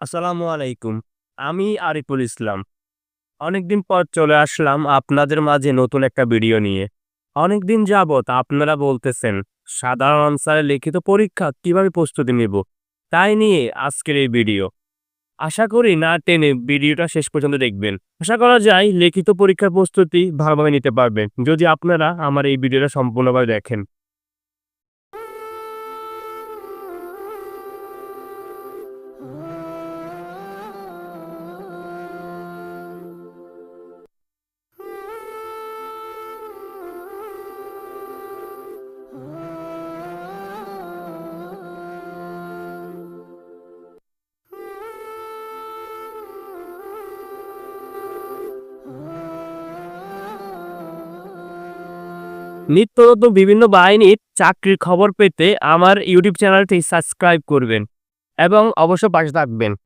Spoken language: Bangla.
আসসালামু আলাইকুম, আমি আরিফুল ইসলাম। অনেকদিন পর চলে আসলাম আপনাদের মাঝে নতুন একটা ভিডিও নিয়ে। অনেকদিন যাবৎ আপনারা বলতেছেন, সাধারণ আনসারে লিখিত পরীক্ষা কীভাবে প্রস্তুতি নেব? তাই নিয়ে আজকের এই ভিডিও। আশা করি না টেনে ভিডিওটা শেষ পর্যন্ত দেখবেন। আশা করা যায় লিখিত পরীক্ষার প্রস্তুতি ভালোভাবে নিতে পারবেন। যদি আপনারা আমার এই ভিডিওটা সম্পূর্ণভাবে দেখেন। নিত্য নতুন বিভিন্ন বাহিনীর চাকরির খবর পেতে আমার ইউটিউব চ্যানেলটি সাবস্ক্রাইব করবেন এবং অবশ্য পাশে থাকবেন।